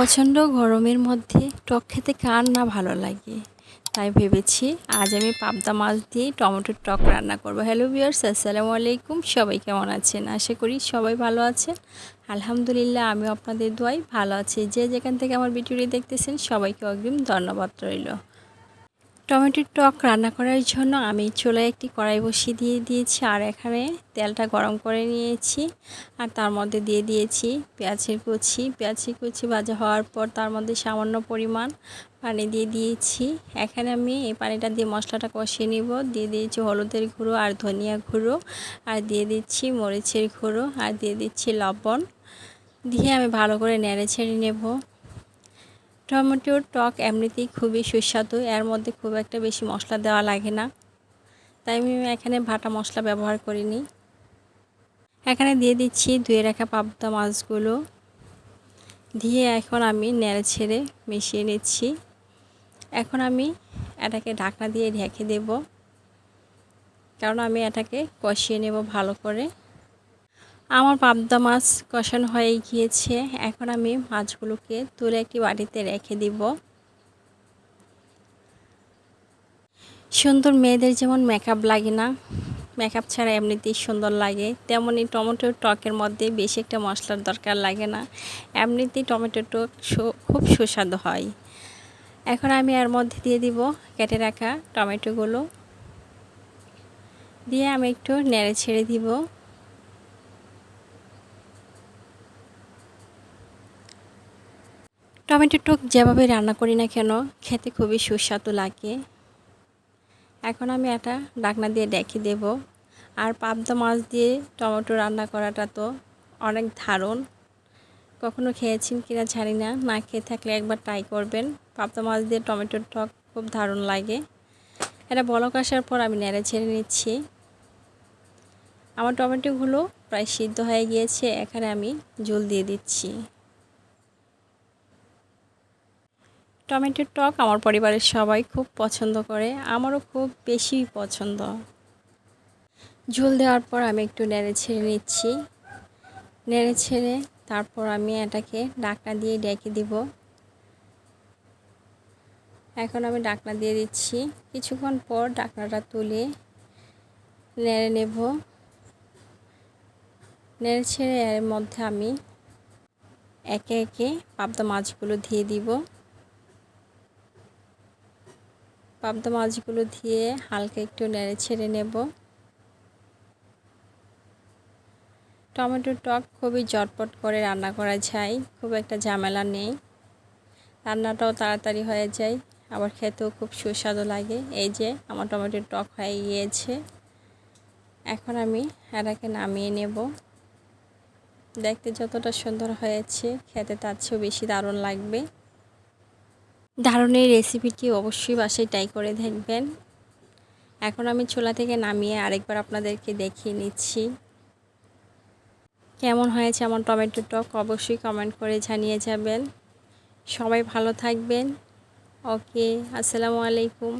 প্রচণ্ড গরমের মধ্যে টক খেতে কার না ভালো লাগে? তাই ভেবেছি আজ আমি পাবদা মাছ দিয়ে টমেটোর টক রান্না করব। হ্যালো বিয়ার্স আসসালামু আলাইকুম। সবাই কেমন আছেন? আশা করি সবাই ভালো আছেন। আলহামদুলিল্লাহ আমি আপনাদের দোয়াই ভালো আছি। যে যেখান থেকে আমার ভিডিওটি দেখতেছেন, সবাইকে অগ্রিম ধন্যবাদ রইল। টমেটোর টক রান্না করার জন্য আমি চুলায় একটি কড়াই বসিয়ে দিয়ে দিয়েছি, আর এখানে তেলটা গরম করে নিয়েছি, আর তার মধ্যে দিয়ে দিয়েছি পেঁয়াজের কুচি। পেঁয়াজের কুচি ভাজা হওয়ার পর তার মধ্যে সামান্য পরিমাণ পানি দিয়ে দিয়েছি। এখানে আমি এই পানিটা দিয়ে মশলাটা কষিয়ে নিব। দিয়ে দিয়েছি হলুদের গুঁড়ো আর ধনিয়া গুঁড়ো, আর দিয়ে দিচ্ছি মরিচের গুঁড়ো, আর দিয়ে দিচ্ছি লবণ। দিয়ে আমি ভালো করে নেড়ে ছেড়ে নেব। টমেটোর টক এমনিতেই খুবই সুস্বাদু। এর মধ্যে খুব একটা বেশি মশলা দেওয়া লাগে না। তাই আমি এখানে ভাটা মশলা ব্যবহার করিনি। এখানে দিয়ে দিচ্ছি ধুয়ে রাখা পাবদা মাছগুলো। দিয়ে এখন আমি নেড়ে ছেড়ে মিশিয়ে নিচ্ছি। এখন আমি এটাকে ঢাকনা দিয়ে ঢেকে দেব। কারণ আমি এটাকে কষিয়ে নেব ভালো করে। আমার পাবদা মাছ কষানো হয়ে গিয়েছে। এখন আমি মাছগুলোকে তুলে একটি বাটিতে রেখে দিব। সুন্দর মেয়েদের যেমন মেকআপ লাগে না মেকআপ ছাড়া এমনিতেই সুন্দর লাগে। তেমনই টমেটোর টকের মধ্যে বেশি একটা মশলার দরকার লাগে না। এমনিতেই টমেটো টক খুব সুস্বাদু হয়। এখন আমি এর মধ্যে দিয়ে দিব, কেটে রাখা টমেটোগুলো। দিয়ে আমি একটু নেড়ে ছেড়ে দিব। টমেটো টক যেভাবে রান্না করি না কেন, খেতে খুবই সুস্বাদু লাগে। এখন আমি এটা ডাকনা দিয়ে ডেকে দেব। আর পাবদা মাছ দিয়ে টমেটো রান্না করাটা তো অনেক ধারণ কখনো খেয়েছেন কিনা জানি না না খেয়ে থাকলে একবার ট্রাই করবেন। পাবদা মাছ দিয়ে টমেটোর টক খুব দারুণ লাগে। এটা বলক আসার পর আমি নেড়ে ছেড়ে নিচ্ছি। আমার টমেটোগুলো প্রায় সিদ্ধ হয়ে গিয়েছে, এখানে আমি জল দিয়ে দিচ্ছি। টমেটোর টক আমার পরিবারের সবাই খুব পছন্দ করে, আমারও খুব বেশি পছন্দ। ঝোল দেওয়ার পর আমি একটু নেড়ে ছেড়ে নিচ্ছি। নেড়ে ছেড়ে তারপর আমি এটাকে ডাকনা দিয়ে ডেকে দিব। এখন আমি ডাকনা দিয়ে দিচ্ছি। কিছুক্ষণ পর ডাকনাটা তুলে নেড়ে নেব। নেড়ে ছেড়ে এর মধ্যে আমি একে একে পাবদা মাছগুলো দিয়ে দিব। পাবদা মাছগুলো দিয়ে হালকা একটু নেড়ে ছেড়ে নেব। টমেটোর টক খুবই জটপট করে রান্না করা যায়, খুব একটা ঝামেলা নেই। রান্নাটাও তাড়াতাড়ি হয়ে যায়, আবার খেতেও খুব সুস্বাদু লাগে। এই যে আমার টমেটোর টক হয়ে গিয়েছে, এখন আমি এটাকে নামিয়ে নেব। দেখতে যতটা সুন্দর হয়েছে, খেতে তার চেয়েও বেশি দারুণ লাগবে। দারুণের রেসিপিটি অবশ্যই বাসায় ট্রাই করে দেখবেন। এখন আমি ছোলা থেকে নামিয়ে আরেকবার আপনাদেরকে দেখিয়ে নিচ্ছি। কেমন হয়েছে আমার টমেটো টক অবশ্যই কমেন্ট করে জানিয়ে যাবেন। সবাই ভালো থাকবেন। ওকে আসসালামু আলাইকুম।